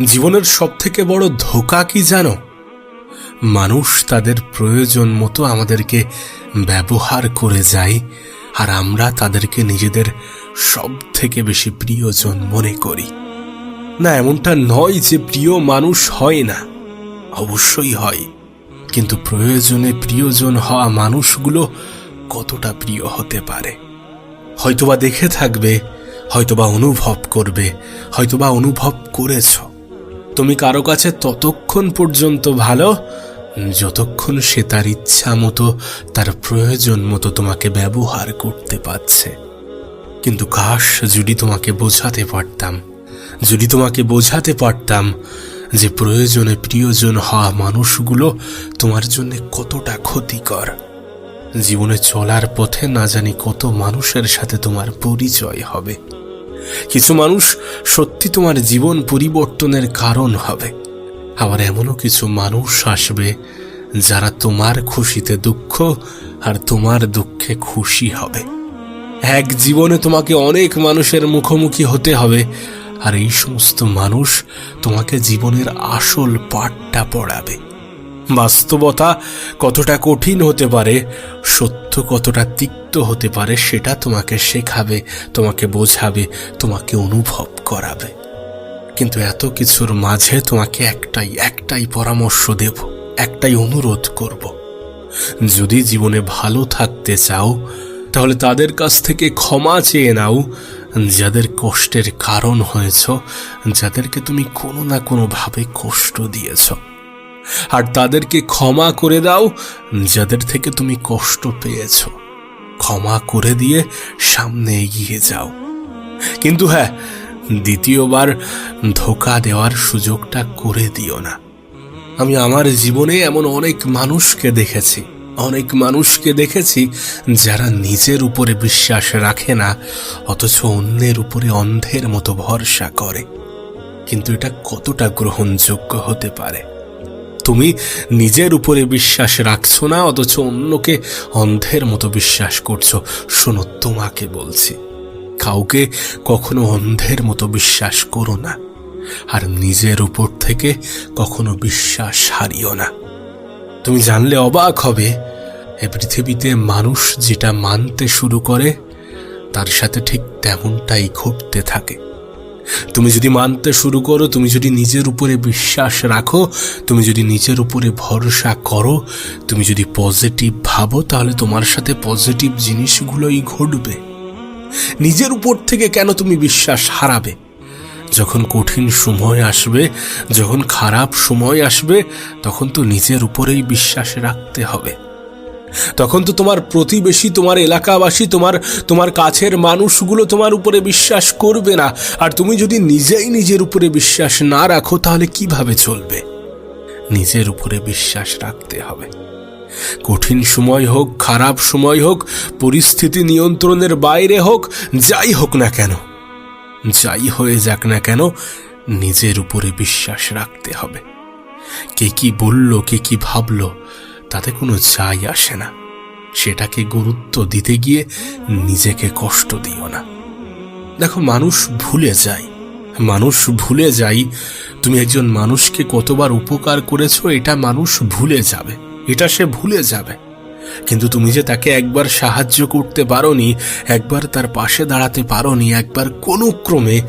জীবনের সব থেকে বড় ধোকা কি জানো? মানুষ তাদের প্রয়োজন মতো আমাদেরকে ব্যবহার করে যায়, আর আমরা তাদেরকে নিজেদের সব থেকে বেশি প্রিয়জন মনে করি। না, এমনটা নয় যে প্রিয় মানুষ হয় না। অবশ্যই হয়, কিন্তু প্রয়োজনে প্রিয়জন হওয়া মানুষগুলো কতটা প্রিয় হতে পারে? হয়তোবা দেখে থাকবে, হয়তোবা অনুভব করবে, হয়তোবা অনুভব করেছ। তুমি কারও কাছে ততক্ষণ পর্যন্ত ভালো, যতক্ষণ সে তার ইচ্ছা মতো, তার প্রয়োজন মতো তোমাকে ব্যবহার করতে পারছে। কিন্তু কাশ, যদি তোমাকে বোঝাতে পারতাম, যদি তোমাকে বোঝাতে পারতাম যে প্রয়োজনে প্রিয়জন হওয়া মানুষগুলো তোমার জন্য কতটা ক্ষতিকর, জীবনে চলার পথে না জানি কত মানুষের সাথে তোমার পরিচয় হবে। কিছু মানুষ সত্যি তোমার জীবন পরিবর্তনের কারণ হবে। আবার এমনও কিছু মানুষ আসবে যারা তোমার খুশিতে দুঃখ আর তোমার দুঃখে খুশি হবে। এক জীবনে তোমাকে অনেক মানুষের মুখোমুখি হতে হবে, আর এই সমস্ত মানুষ তোমাকে জীবনের আসল পাঠটা পড়াবে। বাস্তবতা কতটা কঠিন হতে পারে, সত্য কতটা তিক্ত হতে পারে, সেটা তোমাকে শেখাবে, তোমাকে বোঝাবে, তোমাকে অনুভব করাবে। কিন্তু এত কিছুর মাঝে তোমাকে একটাই একটাই পরামর্শ দেব, একটাই অনুরোধ করব। যদি জীবনে ভালো থাকতে চাও, তাহলে তাদের কাছ থেকে ক্ষমা চেয়ে নাও, যাদের কষ্টের কারণ হয়েছ, যাদেরকে তুমি কোনো না কোনোভাবে কষ্ট দিয়েছ। আর তাদেরকে ক্ষমা করে দাও যাদের থেকে তুমি কষ্ট পেয়েছ। ক্ষমা করে দিয়ে সামনে এগিয়ে যাও। কিন্তু হ্যাঁ দ্বিতীয়বার ধোকা দেওয়ার সুযোগটা করে দিও না। আমি আমার জীবনে এমন অনেক মানুষকে দেখেছি, অনেক মানুষকে দেখেছি যারা নিজের উপরে বিশ্বাস রাখে না, অথচ অন্যের উপরে অন্ধের মতো ভরসা করে। কিন্তু এটা কতটা গ্রহণযোগ্য হতে পারে? তুমি নিজের উপরে বিশ্বাস রাখছো না, অথচ অন্যকে অন্ধের মতো বিশ্বাস করছ। শোনো, তোমাকে বলছি, কাউকে কখনো অন্ধের মতো বিশ্বাস করো না, আর নিজের উপর থেকে কখনো বিশ্বাস হারিও না। তুমি জানলে অবাক হবে, এ পৃথিবীতে মানুষ যেটা মানতে শুরু করে, তার সাথে ঠিক তেমনটাই ঘটতে থাকে। তুমি যদি মানতে শুরু করো, তুমি যদি নিজের উপরে বিশ্বাস রাখো, তুমি যদি নিজের উপরে ভরসা করো, তুমি যদি পজিটিভ ভাবো, তাহলে তোমার সাথে পজিটিভ জিনিসগুলোই ঘটবে। নিজের উপর থেকে কেন তুমি বিশ্বাস হারাবে? যখন কঠিন সময় আসবে, যখন খারাপ সময় আসবে, তখন তো নিজের উপরেই বিশ্বাস রাখতে হবে। তখন তো তোমার প্রতিবেশী, তোমার এলাকাবাসী, তোমার তোমার কাছের মানুষগুলো তোমার উপরে বিশ্বাস করবে না। আর তুমি যদি নিজেই নিজের উপরে বিশ্বাস না রাখো, তাহলে কীভাবে চলবে? নিজের উপরে বিশ্বাস রাখতে হবে। কঠিন সময় হোক, খারাপ সময় হোক, পরিস্থিতি নিয়ন্ত্রণের বাইরে হোক, যাই হোক না কেন, যাই হয়ে যাক না কেন, নিজের উপরে বিশ্বাস রাখতে হবে। কে কি বলল, কে কি ভাবল তাতে কোনো যাই আসে না। সেটাকে গুরুত্ব দিতে গিয়ে নিজেকে কষ্ট দিও না। দেখো, মানুষ ভুলে যায়। মানুষ ভুলে যাই, তুমি একজন মানুষকে কতবার উপকার করেছ, এটা মানুষ ভুলে যাবে। এটা সে ভুলে যাবে। কিন্তু তুমি যে তাকে একবার সাহায্য করতে পারোনি, একবার তার পাশে দাঁড়াতে পারোনি, একবার কোনো ক্রমে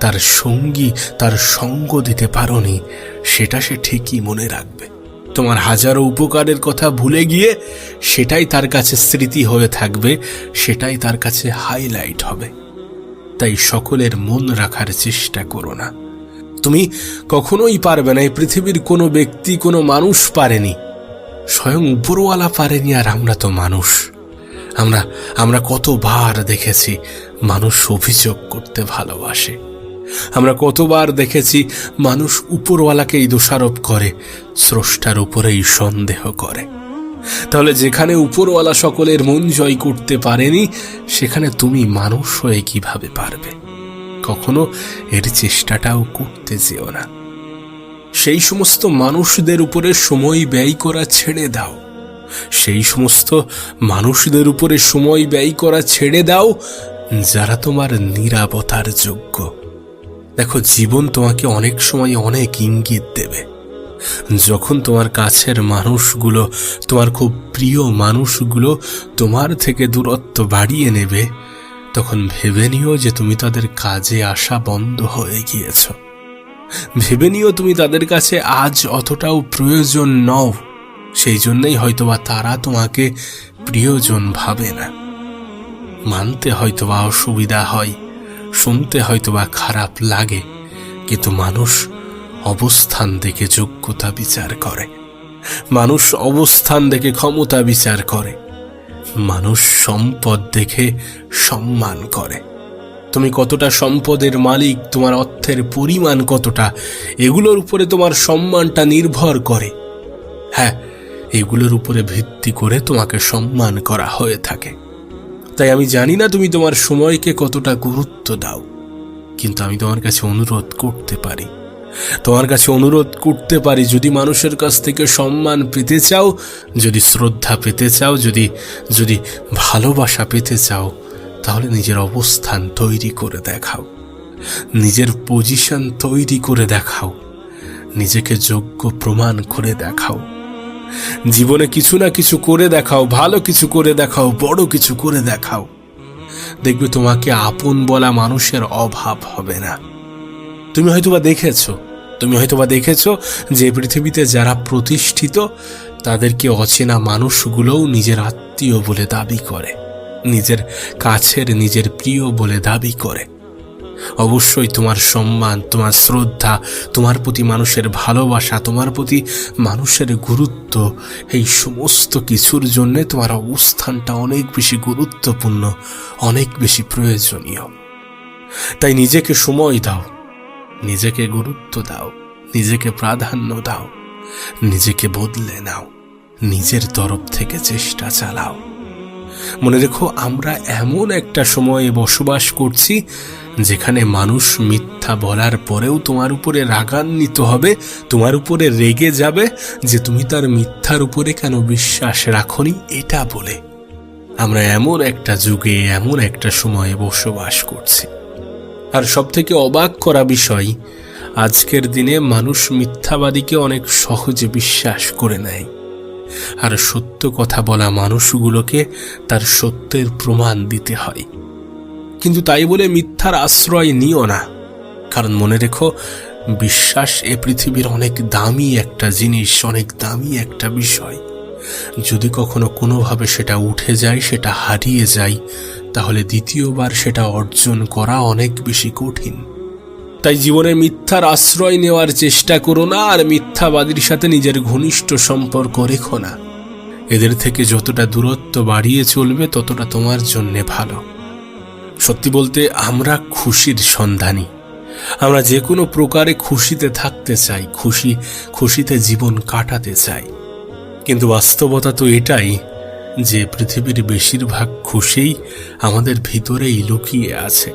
তার সঙ্গী, তার সঙ্গ দিতে পারোনি, সেটা সে ঠিকই মনে রাখবে। তোমার হাজারো উপকারের কথা ভুলে গিয়ে সেটাই তার কাছে স্মৃতি হয়ে থাকবে, সেটাই তার কাছে হাইলাইট হবে। তাই সকলের মন রাখার চেষ্টা করো না। তুমি কখনোই পারবে না, এই পৃথিবীর কোনো ব্যক্তি, কোনো মানুষ পারেনি। স্বয়ং উপরওয়ালা পারেনি আর আমরা তো মানুষ। আমরা আমরা কতবার দেখেছি মানুষ অভিযোগ করতে ভালোবাসে। আমরা কতবার দেখেছি মানুষ উপরওয়ালাকেই দোষারোপ করে, স্রষ্টার উপরেই সন্দেহ করে। তাহলে যেখানে উপরওয়ালা সকলের মন জয় করতে পারেনি, সেখানে তুমি মানুষ হয়ে কীভাবে পারবে? কখনো এর চেষ্টাটাও করতে যেও না। সেই সমস্ত মানুষদের উপরে সময় ব্যয় করা ছেড়ে দাও। সেই সমস্ত মানুষদের উপরে সময় ব্যয় করা ছেড়ে দাও, যারা তোমার নিরাপত্তার যোগ্য। দেখো, জীবন তোমাকে অনেক সময় অনেক ইঙ্গিত দেবে। যখন তোমার কাছের মানুষগুলো, তোমার খুব প্রিয় মানুষগুলো তোমার থেকে দূরত্ব বাড়িয়ে নেবে, তখন ভেবে নিও যে তুমি তাদের কাজে আসা বন্ধ হয়ে গিয়েছ। ভেবে নিও তুমি তাদের কাছে আজ অতটাও প্রয়োজন নও, সেই জন্যই হয়তোবা তারা তোমাকে প্রিয়জন ভাবে না। মানতে হয়তোবা অসুবিধা হয়। শুনতে হয়তোবা খারাপ লাগে, কিন্তু মানুষ অবস্থান দেখে যোগ্যতা বিচার করে। মানুষ অবস্থান দেখে ক্ষমতা বিচার করে। মানুষ সম্পদ দেখে সম্মান করে। তুমি কতটা সম্পদের মালিক, তোমার অর্থের পরিমাণ কতটা, এগুলোর উপরে তোমার সম্মানটা নির্ভর করে। হ্যাঁ এগুলোর উপরে ভিত্তি করে তোমাকে সম্মান করা হয়ে থাকে। তাই আমি জানি না তুমি তোমার সময়কে কতটা গুরুত্ব দাও। কিন্তু আমি তোমার কাছে অনুরোধ করতে পারি। তোমার কাছে অনুরোধ করতে পারি যদি মানুষের কাছ থেকে সম্মান পেতে চাও, যদি শ্রদ্ধা পেতে চাও, যদি যদি ভালোবাসা পেতে চাও, তাহলে নিজের অবস্থান তৈরি করে দেখাও। নিজের পজিশন তৈরি করে দেখাও। নিজেকে যোগ্য প্রমাণ করে দেখাও। জীবনে কিছু না কিছু করে দেখাও, ভালো কিছু করে দেখাও, বড় কিছু করে দেখাও। দেখবে তোমাকে আপন বলা মানুষের অভাব হবে না। তুমি হয়তোবা দেখেছ, তুমি হয়তোবা দেখেছ যে পৃথিবীতে যারা প্রতিষ্ঠিত, তাদেরকে অচেনা মানুষগুলোও নিজের আত্মীয় বলে দাবি করে, নিজের কাছের নিজের প্রিয় বলে দাবি করে। অবশ্যই তোমার সম্মান, তোমার শ্রদ্ধা, তোমার প্রতি মানুষের ভালোবাসা, তোমার প্রতি মানুষের গুরুত্ব, এই সমস্ত কিছুর জন্যে তোমার অবস্থানটা অনেক বেশি গুরুত্বপূর্ণ, অনেক বেশি প্রয়োজনীয়। তাই নিজেকে সময় দাও, নিজেকে গুরুত্ব দাও, নিজেকে প্রাধান্য দাও, নিজেকে বদলে নাও, নিজের তরফ থেকে চেষ্টা চালাও। মনে রেখো, আমরা এমন একটা সময়ে বসবাস করছি যেখানে মানুষ মিথ্যা বলার পরেও তোমার উপরে রাগান্বিত হবে, তোমার উপরে রেগে যাবে যে তুমি তার মিথ্যার উপরে কেন বিশ্বাস রাখনি, এটা বলে। আমরা এমন একটা যুগে, এমন একটা সময়ে বসবাস করছি। আর সব থেকে অবাক করা বিষয়, আজকের দিনে মানুষ মিথ্যাবাদীকে অনেক সহজে বিশ্বাস করে নেয়। আর সত্য কথা বলা মানুষগুলোকে তার সত্যের প্রমাণ দিতে হয়। কিন্তু তাই বলে মিথ্যার আশ্রয় নিও না। কারণ মনে রেখো, বিশ্বাস এ পৃথিবীর অনেক দামি একটা জিনিস, অনেক দামি একটা বিষয়। যদি কখনো কোনোভাবে সেটা উঠে যায়, সেটা হারিয়ে যায়, তাহলে দ্বিতীয়বার সেটা অর্জন করা অনেক বেশি কঠিন। তাই জীবনে মিথ্যার আশ্রয় নেওয়ার চেষ্টা করো না আর মিথ্যাবাদীর সাথে নিজের ঘনিষ্ঠ সম্পর্ক রেখো না। এদের থেকে যতটা দূরত্ব বাড়িয়ে চলবে, ততটা তোমার জন্যে ভালো। সত্যি বলতে আমরা খুশির সন্ধানী। আমরা যে কোনো প্রকারে খুশিতে থাকতে চাই, খুশি, খুশিতে জীবন কাটাতে চাই। কিন্তু বাস্তবতা তো এটাই যে পৃথিবীর বেশিরভাগ খুশিই আমাদের ভিতরেই লুকিয়ে আছে।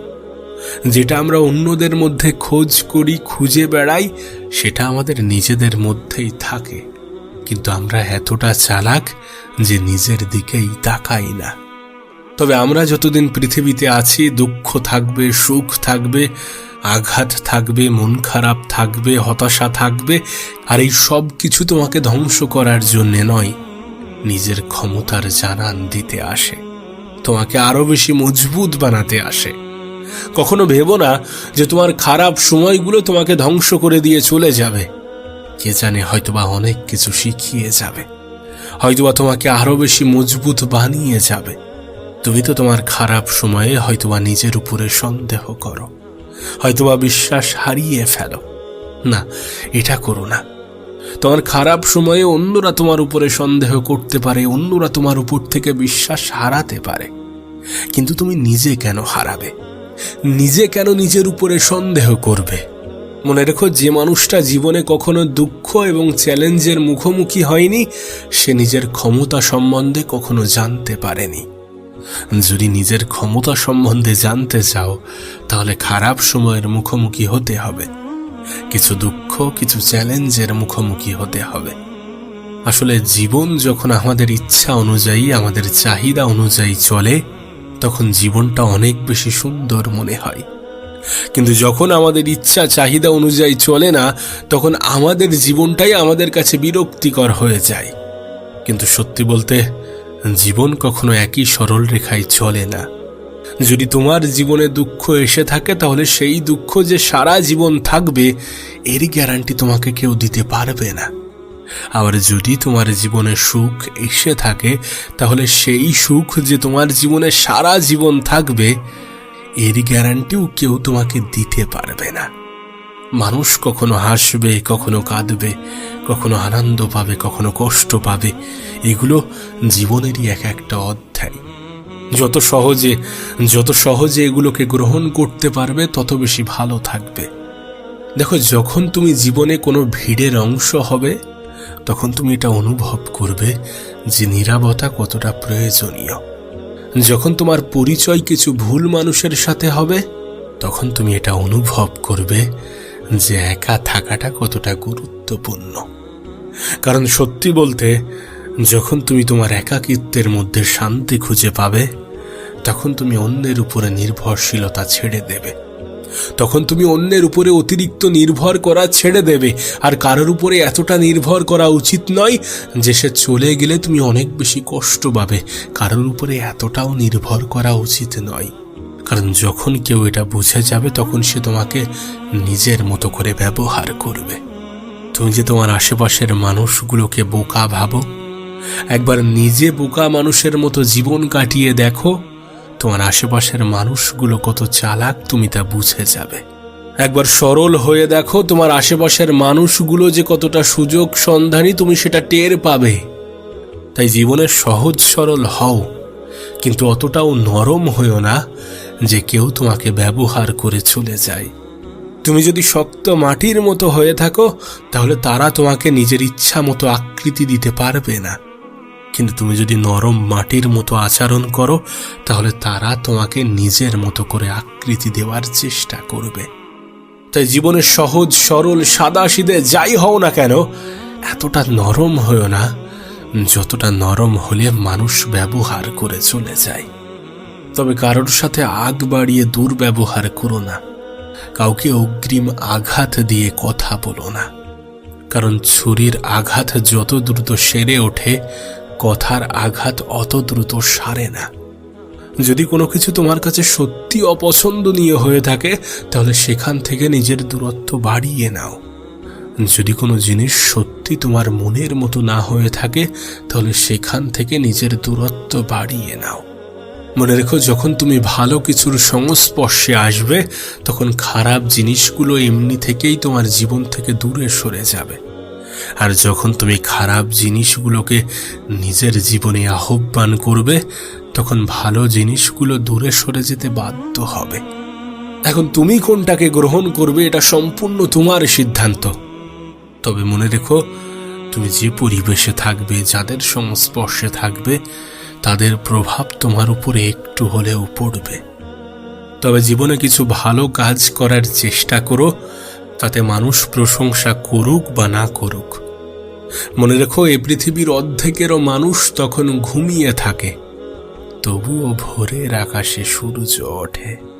যেটা আমরা অন্যদের মধ্যে খোঁজ করি, খুঁজে বেড়াই, সেটা আমাদের নিজেদের মধ্যেই থাকে। কিন্তু আমরা এতটা চালাক যে নিজের দিকেই তাকাই না। তবে আমরা যতদিন পৃথিবীতে আছি, দুঃখ থাকবে, সুখ থাকবে, আঘাত থাকবে, মন খারাপ থাকবে, হতাশা থাকবে, আর এই সব কিছু তোমাকে ধ্বংস করার জন্যে নয়, নিজের ক্ষমতার জানান দিতে আসে। তোমাকে আরও বেশি মজবুত বানাতে আসে। কখনো ভেবো না যে তোমার খারাপ সময়গুলো তোমাকে ধ্বংস করে দিয়ে চলে যাবে। কে জানে হয়তোবা অনেক কিছু শিখিয়ে যাবে। হয়তোবা তোমাকে আরও বেশি মজবুত বানিয়ে যাবে। তুমি তো তোমার খারাপ সময়ে হয়তোবা নিজের উপরে সন্দেহ করো, হয়তোবা বিশ্বাস হারিয়ে ফেলো। না, এটা করো না। তোমার খারাপ সময়ে অন্যরা তোমার উপরে সন্দেহ করতে পারে, অন্যরা তোমার উপর থেকে বিশ্বাস হারাতে পারে। কিন্তু তুমি নিজে কেন হারাবে? নিজে কেন নিজের উপরে সন্দেহ করবে? মনে রেখো, যে মানুষটা জীবনে কখনো দুঃখ এবং চ্যালেঞ্জের মুখোমুখি হয়নি, সে নিজের ক্ষমতা সম্বন্ধে কখনো জানতে পারেনি। যদি নিজের ক্ষমতা সম্বন্ধে জানতে চাও, তাহলে খারাপ সময়ের মুখোমুখি হতে হবে। কিছু দুঃখ, কিছু চ্যালেঞ্জের মুখোমুখি হতে হবে। আসলে জীবন যখন আমাদের ইচ্ছা অনুযায়ী, আমাদের চাহিদা অনুযায়ী চলে, তখন জীবনটা অনেক বেশি সুন্দর মনে হয়। কিন্তু যখন আমাদের ইচ্ছা, চাহিদা অনুযায়ী চলে না, তখন আমাদের জীবনটাই আমাদের কাছে বিরক্তিকর হয়ে যায়। কিন্তু সত্যি বলতে জীবন কখনো একই সরল রেখায় চলে না। যদি তোমার জীবনে দুঃখ এসে থাকে, তাহলে সেই দুঃখ যে সারা জীবন থাকবে, এর গ্যারান্টি তোমাকে কেউ দিতে পারবে না। আবার যদি তোমার জীবনে সুখ এসে থাকে, তাহলে সেই সুখ যে তোমার জীবনে সারা জীবন থাকবে, এর গ্যারান্টিও কেউ তোমাকে দিতে পারবে না। মানুষ কখনো হাসবে, কখনো কাঁদবে, কখনো আনন্দ পাবে, কখনো কষ্ট পাবে। এগুলো জীবনেরই এক একটা অধ্যায়। যত সহজে যত সহজে এগুলোকে গ্রহণ করতে পারবে, তত বেশি ভালো থাকবে। দেখো, যখন তুমি জীবনে কোনো ভিড়ের অংশ হবে, তখন তুমি এটা অনুভব করবে যে নিরাপত্তা কতটা প্রয়োজনীয়। যখন তোমার পরিচয় কিছু ভুল মানুষের সাথে হবে, তখন তুমি এটা অনুভব করবে যে একা থাকাটা কতটা গুরুত্বপূর্ণ। কারণ সত্যি বলতে যখন তুমি তোমার একাকিত্বের মধ্যে শান্তি খুঁজে পাবে, তখন তুমি অন্যের উপরে নির্ভরশীলতা ছেড়ে দেবে। তখন তুমি অন্যের উপরে অতিরিক্ত নির্ভর করা ছেড়ে দেবে। আর কারোর উপরে এতটা নির্ভর করা উচিত নয় যে সে চলে গেলে তুমি অনেক বেশি কষ্ট পাবে। কারোর উপরে এতটাও নির্ভর করা উচিত নয়। কারণ যখন কেউ এটা বুঝে যাবে, তখন সে তোমাকে নিজের মতো করে ব্যবহার করবে। তুমি যে তোমার আশেপাশের মানুষগুলোকে বোকা ভাবো একবার নিজে বোকা মানুষের মতো জীবন কাটিয়ে দেখো, তোমার আশেপাশের মানুষগুলো কত চালাক তুমি তা বুঝে যাবে। একবার সরল হয়ে দেখো, তোমার আশেপাশের মানুষগুলো যে কতটা সুযোগ সন্ধানী তুমি সেটা টের পাবে। তাই জীবনে সহজ সরল হও, কিন্তু অতটাও নরম হইও না যে কেউ তোমাকে ব্যবহার করে চলে যায়। তুমি যদি শক্ত মাটির মতো হয়ে থাকো, তাহলে তারা তোমাকে নিজের ইচ্ছা মতো আকৃতি দিতে পারবে না। কিন্তু তুমি যদি নরম মাটির মতো আচরণ করো, তাহলে তারা তোমাকে নিজের মতো করে আকৃতি দেওয়ার চেষ্টা করবে। তাই জীবনের সহজ, সরল, সাদা সিদে যাই হও না কেন, এতটা নরম হয়েও না, যতটা নরম হলে মানুষ ব্যবহার করে চলে যায়। তবে কারোর সাথে আগ বাড়িয়ে দুর্ব্যবহার করো না। কাউকে অগ্রিম আঘাত দিয়ে কথা বলো না। কারণ ছুরির আঘাত যত দ্রুত সেরে ওঠে কথার আঘাত অত দ্রুত সারে না। যদি কোনো কিছু তোমার কাছে সত্যি অপছন্দনীয় হয়ে থাকে, তাহলে সেখান থেকে নিজের দূরত্ব বাড়িয়ে নাও। যদি কোনো জিনিস সত্যি তোমার মনের মতো না হয়ে থাকে, তাহলে সেখান থেকে নিজের দূরত্ব বাড়িয়ে নাও। মনে রেখো, যখন তুমি ভালো কিছুর সংস্পর্শে আসবে, তখন খারাপ জিনিসগুলো এমনি থেকেই তোমার জীবন থেকে দূরে সরে যাবে। আর যখন তুমি খারাপ জিনিসগুলোকে নিজের জীবনে আহ্বান করবে, তখন ভালো জিনিসগুলো দূরে সরে যেতে বাধ্য হবে। এখন তুমি কোনটাকে গ্রহণ করবে, এটা সম্পূর্ণ তোমার সিদ্ধান্ত। তবে মনে রেখো, তুমি যে পরিবেশে থাকবে, যাদের সংস্পর্শে থাকবে, তাদের প্রভাব তোমার উপরে একটু হলেও পড়বে। তবে জীবনে কিছু ভালো কাজ করার চেষ্টা করো, তাতে মানুষ প্রশংসা করুক বা না করুক। মনে রেখো এই পৃথিবীর অর্ধেকেরও মানুষ তখন ঘুমিয়ে থাকে। তবুও ভোরের আকাশে সূর্য ওঠে।